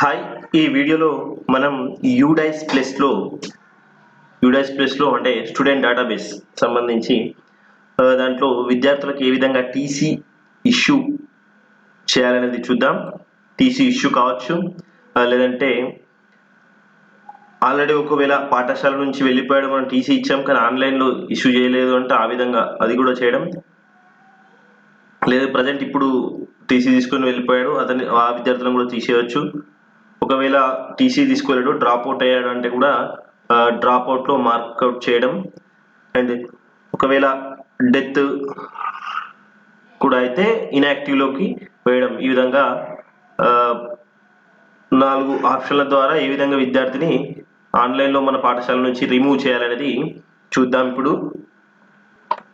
Hi ఈ వీడియోలో మనం యూడైస్ ప్లస్లో యూడైస్ ప్లస్లో అంటే స్టూడెంట్ డేటాబేస్ సంబంధించి దాంట్లో విద్యార్థులకు ఏ విధంగా టీసీ ఇష్యూ చేయాలనేది చూద్దాం. టీసీ ఇష్యూ కావచ్చు లేదంటే ఆల్రెడీ ఒకవేళ పాఠశాల నుంచి వెళ్ళిపోయాడు మనం టీసీ ఇచ్చాం కానీ ఆన్లైన్లో ఇష్యూ చేయలేదు అంటే ఆ విధంగా అది కూడా చేయడం. లేదు ప్రజెంట్ ఇప్పుడు టీసీ తీసుకొని వెళ్ళిపోయాడు అతని ఆ విద్యార్థులను కూడా తీసేయవచ్చు ఒకవేళ టీసీ తీసుకోలేడు డ్రాప్ అవుట్ అయ్యాడు అంటే కూడా డ్రాప్ అవుట్లో మార్కౌట్ చేయడం అండ్ ఒకవేళ డెత్ కూడా అయితే ఇన్యాక్టివ్లోకి వేయడం. ఈ విధంగా నాలుగు ఆప్షన్ల ద్వారా ఏ విధంగా విద్యార్థిని ఆన్లైన్లో మన పాఠశాల నుంచి రిమూవ్ చేయాలనేది చూద్దాం ఇప్పుడు.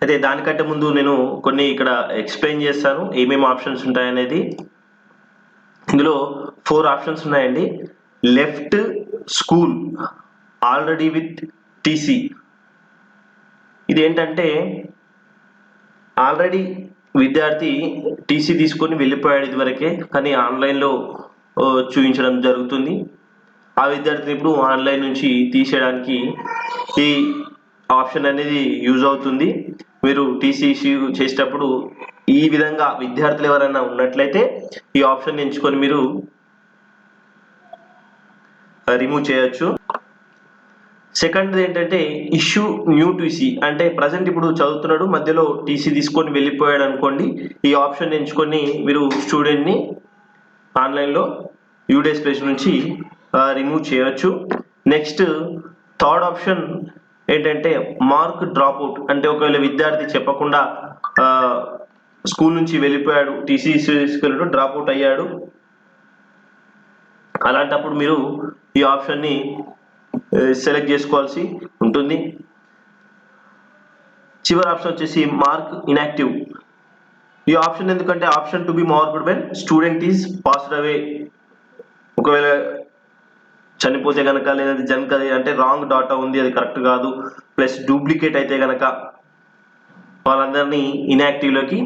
అయితే దానికంటే ముందు నేను కొన్ని ఇక్కడ ఎక్స్ప్లెయిన్ చేస్తాను. ఏమేమి ఆప్షన్స్ ఉంటాయనేది. ఇందులో ఫోర్ ఆప్షన్స్ ఉన్నాయండి. Left school already with TC. ఇది ఏంటంటే ఆల్రెడీ విద్యార్థి టీసీ తీసుకొని వెళ్ళిపోయాడు ఇదివరకే కానీ ఆన్లైన్లో చూపించడం జరుగుతుంది. ఆ విద్యార్థిని ఇప్పుడు ఆన్లైన్ నుంచి తీసేయడానికి ఈ ఆప్షన్ అనేది యూజ్ అవుతుంది. మీరు టీసీ ఇష్యూ చేసేటప్పుడు ఈ విధంగా విద్యార్థులు ఎవరైనా ఉన్నట్లయితే ఈ ఆప్షన్ ఎంచుకొని మీరు రిమూవ్ చేయొచ్చు. సెకండ్ ఏంటంటే ఇష్యూ న్యూ టీసీ. అంటే ప్రజెంట్ ఇప్పుడు చదువుతున్నాడు మధ్యలో టీసీ తీసుకొని వెళ్ళిపోయాడు అనుకోండి ఈ ఆప్షన్ ఎంచుకొని మీరు స్టూడెంట్ని ఆన్లైన్లో యూడేస్ ప్లేస్ నుంచి రిమూవ్ చేయొచ్చు. నెక్స్ట్ థర్డ్ ఆప్షన్ ఏంటంటే మార్క్ డ్రాప్ అవుట్ అంటే ఒకవేళ విద్యార్థి చెప్పకుండా స్కూల్ నుంచి వెళ్ళిపోయాడు టీసీ తీసుకెళ్ళాడు డ్రాప్ అవుట్ అయ్యాడు. అలాంటప్పుడు మీరు ఈ ఆప్షన్ని సెలెక్ట్ చేసుకోవాల్సి ఉంటుంది. చివరి ఆప్షన్ వచ్చేసి మార్క్ ఇన్యాక్టివ్ ఈ ఆప్షన్ ఎందుకంటే option to be marked when student is passed away ఒకవేళ చనిపోతే కనుక లేదంటే జనక అంటే రాంగ్ డాటా ఉంది అది కరెక్ట్ కాదు ప్లస్ డూప్లికేట్ అయితే కనుక వాళ్ళందరినీ ఇన్యాక్టివ్లోకి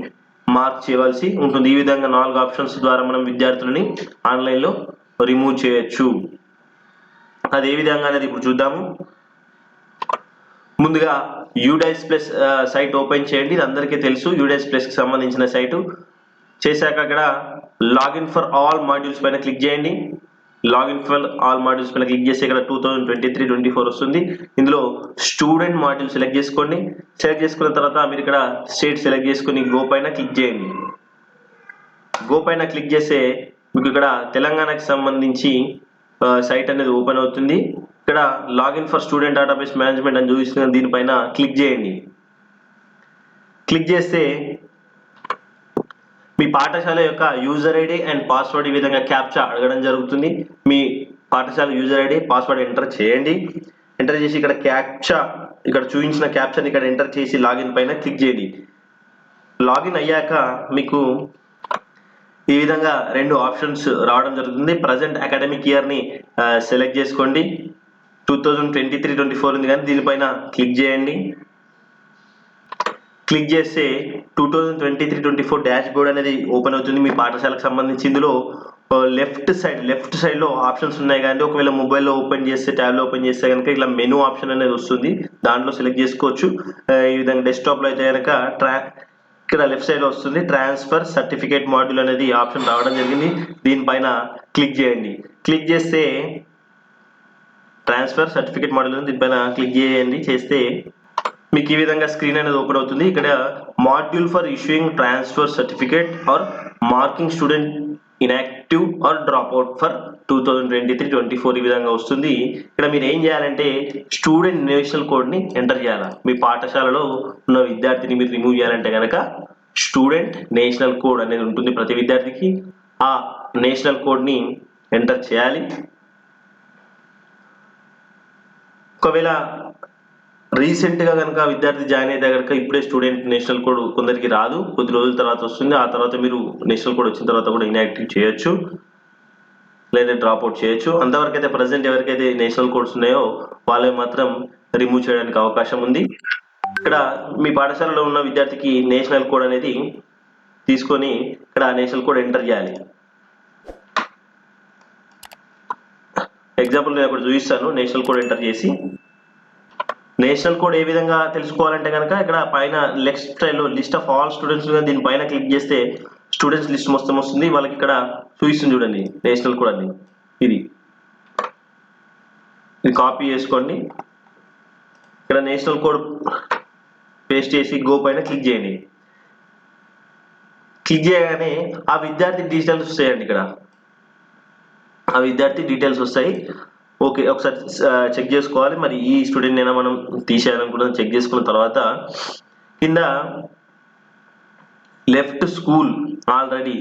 మార్క్ చేయవలసి ఉంటుంది. ఈ విధంగా నాలుగు ఆప్షన్స్ ద్వారా మనం విద్యార్థులని ఆన్లైన్లో రిమూవ్ చేయొచ్చు. అది ఏ విధంగా అనేది ఇప్పుడు చూద్దాము. ముందుగా యూడైస్ ప్లస్ సైట్ ఓపెన్ చేయండి. ఇది అందరికీ తెలుసు. యూడైస్ ప్లస్కి సంబంధించిన సైటు చేశాక అక్కడ లాగిన్ ఫర్ ఆల్ మాడ్యూల్స్ పైన క్లిక్ చేయండి. లాగిన్ ఫర్ ఆల్ మాడ్యూల్స్ పైన క్లిక్ చేసి ఇక్కడ two thousand twenty three twenty four వస్తుంది. ఇందులో స్టూడెంట్ మాడ్యూల్ సెలెక్ట్ చేసుకోండి. సెలెక్ట్ చేసుకున్న తర్వాత మీరు ఇక్కడ స్టేట్ సెలెక్ట్ చేసుకుని గో పైన క్లిక్ చేయండి. గో పైన క్లిక్ చేస్తే మీకు ఇక్కడ తెలంగాణకి సంబంధించి సైట్ అనేది ఓపెన్ అవుతుంది. ఇక్కడ login for student database management అని చూపిస్తుంది దీనిపైన క్లిక్ చేయండి. క్లిక్ చేస్తే మీ పాఠశాల యొక్క యూజర్ ఐడి అండ్ పాస్వర్డ్ ఈ విధంగా క్యాప్చా అడగడం జరుగుతుంది. మీ పాఠశాల యూజర్ ఐడి పాస్వర్డ్ ఎంటర్ చేయండి. ఎంటర్ చేసి ఇక్కడ క్యాప్చా ఇక్కడ చూపించిన క్యాప్చర్ని ఇక్కడ ఎంటర్ చేసి లాగిన్ పైన క్లిక్ చేయండి. లాగిన్ అయ్యాక మీకు ఈ విధంగా రెండు ఆప్షన్స్ రావడం జరుగుతుంది. ప్రజెంట్ అకాడమిక్ ఇయర్ని సెలెక్ట్ చేసుకోండి two thousand twenty three twenty four ఉంది కానీ దీనిపైన క్లిక్ చేయండి. క్లిక్ చేస్తే two thousand twenty three twenty four dashboard అనేది ఓపెన్ అవుతుంది. మీ పాఠశాలకు సంబంధించి ఇందులో లెఫ్ట్ సైడ్ లెఫ్ట్ సైడ్లో ఆప్షన్స్ ఉన్నాయి కానీ ఒకవేళ మొబైల్లో ఓపెన్ చేస్తే ట్యాబ్లో ఓపెన్ చేస్తే కనుక ఇలా మెనూ ఆప్షన్ అనేది వస్తుంది. దాంట్లో సెలెక్ట్ చేసుకోవచ్చు. ఈ విధంగా డెస్క్టాప్లో అయితే కనుక ట్రా ఇక్కడ లెఫ్ట్ సైడ్ వస్తుంది. ట్రాన్స్ఫర్ సర్టిఫికేట్ మాడ్యూల్ అనేది ఆప్షన్ రావడం జరిగింది. దీనిపైన క్లిక్ చేయండి. క్లిక్ చేస్తే ట్రాన్స్ఫర్ సర్టిఫికేట్ మాడ్యూల్ దీనిపైన క్లిక్ చేయండి. చేస్తే మీకు ఈ విధంగా స్క్రీన్ అనేది ఓపెన్ అవుతుంది. ఇక్కడ module for issuing transfer certificate or marking student inactive or drop out for two thousand twenty three twenty four ఈ విధంగా వస్తుంది. ఇక్కడ మీరు ఏం చేయాలంటే స్టూడెంట్ నేషనల్ కోడ్ని ఎంటర్ చేయాలి? మీ పాఠశాలలో ఉన్న విద్యార్థిని మీరు రిమూవ్ చేయాలంటే కనుక స్టూడెంట్ నేషనల్ కోడ్ అనేది ఉంటుంది ప్రతి విద్యార్థికి. ఆ నేషనల్ కోడ్ని ఎంటర్ చేయాలి. ఒకవేళ రీసెంట్గా కనుక విద్యార్థి జాయిన్ అయితే కనుక ఇప్పుడే స్టూడెంట్ నేషనల్ కోడ్ కొందరికి రాదు. కొద్ది రోజుల తర్వాత వస్తుంది. ఆ తర్వాత మీరు నేషనల్ కోడ్ వచ్చిన తర్వాత కూడా ఇన్యాక్టివ్ చేయొచ్చు. లేదా డ్రాప్ అవుట్ చేయొచ్చు. అంతవరకు అయితే ప్రజెంట్ ఎవరికైతే నేషనల్ కోడ్స్ ఉన్నాయో వాళ్ళవి మాత్రం రిమూవ్ చేయడానికి అవకాశం ఉంది. ఇక్కడ మీ పాఠశాలలో ఉన్న విద్యార్థికి నేషనల్ కోడ్ అనేది తీసుకొని ఇక్కడ నేషనల్ కోడ్ ఎంటర్ చేయాలి. ఎగ్జాంపుల్ నేను అక్కడ చూపిస్తాను. నేషనల్ కోడ్ ఎంటర్ చేసి నేషనల్ కోడ్ ఏ విధంగా తెలుసుకోవాలంటే కనుక ఇక్కడ పైన లెఫ్ట్ స్టైల్లో లిస్ట్ ఆఫ్ ఆల్ స్టూడెంట్స్ దీని పైన క్లిక్ చేస్తే స్టూడెంట్స్ లిస్ట్ మొత్తం వస్తుంది. వాళ్ళకి ఇక్కడ చూపిస్తుంది చూడండి నేషనల్ కోడ్ అని. ఇది. ఇది కాపీ చేసుకోండి. ఇక్కడ నేషనల్ కోడ్ పేస్ట్ చేసి గో పైన క్లిక్ చేయండి. క్లిక్ చేయగానే ఆ విద్యార్థి డీటెయిల్స్ వస్తాయండి ఇక్కడ. ఆ విద్యార్థి డీటెయిల్స్ వస్తాయి. ఓకే ఒకసారి చెక్ చేసుకోవాలి. మరి ఈ స్టూడెంట్ అయినా మనం తీసేయాలనుకున్నది చెక్ చేసుకున్న తర్వాత కింద left school already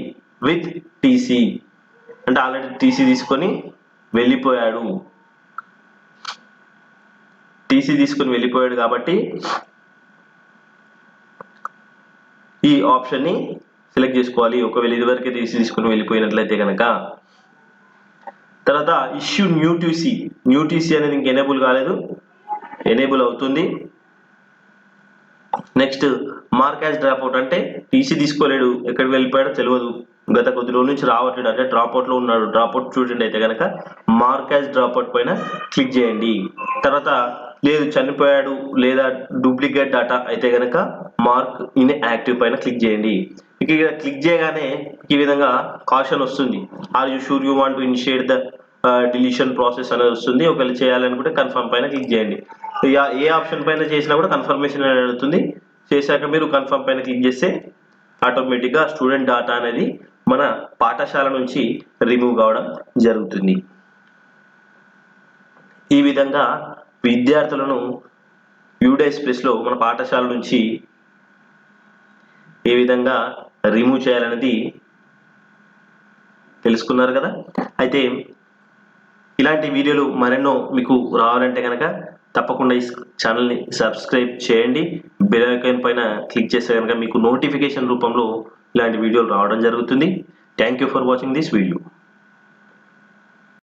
with TC. అంటే ఆల్రెడీ టీసీ తీసుకొని వెళ్ళిపోయాడు. టీసీ తీసుకొని వెళ్ళిపోయాడు కాబట్టి ఈ ఆప్షన్ని సెలెక్ట్ చేసుకోవాలి. ఒకవేళ ఇదివరకే టీసీ తీసుకొని వెళ్ళిపోయినట్లయితే కనుక తర్వాత issue new TC new TC అనేది ఇంక ఎనేబుల్ కాలేదు. ఎనేబుల్ అవుతుంది. Next mark as drop out అంటే టీసీ తీసుకోలేడు. ఎక్కడికి వెళ్ళిపోయాడో తెలియదు గత కొద్ది రోజుల నుంచి రావట్లేదు. అంటే డ్రాప్ ఉన్నాడు. డ్రాప్ అవుట్ స్టూడెంట్ అయితే కనుక మార్క్ యాజ్ డ్రాప్ అవుట్ పైన క్లిక్ చేయండి. తర్వాత లేదు చనిపోయాడు లేదా డూప్లికేట్ డేటా అయితే కనుక మార్క్ ఇన్ యాక్టివ్ పైన క్లిక్ చేయండి. ఇక ఇక్కడ క్లిక్ చేయగానే ఈ విధంగా కాషన్ వస్తుంది. Are you sure you want to initiate the deletion process అనేది వస్తుంది. ఒకవేళ చేయాలనుకుంటే కన్ఫర్మ్ పైన క్లిక్ చేయండి. ఏ ఆప్షన్ పైన చేసినా కూడా కన్ఫర్మేషన్ అనేది అడుగుతుంది చేశాక మీరు కన్ఫర్మ్ పైన క్లిక్ చేస్తే ఆటోమేటిక్గా స్టూడెంట్ డాటా అనేది మన పాఠశాల నుంచి రిమూవ్ కావడం జరుగుతుంది. ఈ విధంగా విద్యార్థులను యూడైస్ ప్లేస్లో మన పాఠశాల నుంచి ఏ విధంగా రిమూవ్ చేయాలనేది తెలుసుకున్నారు కదా? అయితే ఇలాంటి వీడియోలు మరెన్నో మీకు రావాలంటే కనుక తప్పకుండా ఈ ఛానల్ని సబ్స్క్రైబ్ చేయండి. బెల్ ఐకాన్ పైన క్లిక్ చేస్తే కనుక మీకు నోటిఫికేషన్ రూపంలో ఇలాంటి వీడియోలు రావడం జరుగుతుంది. Thank you for watching this video.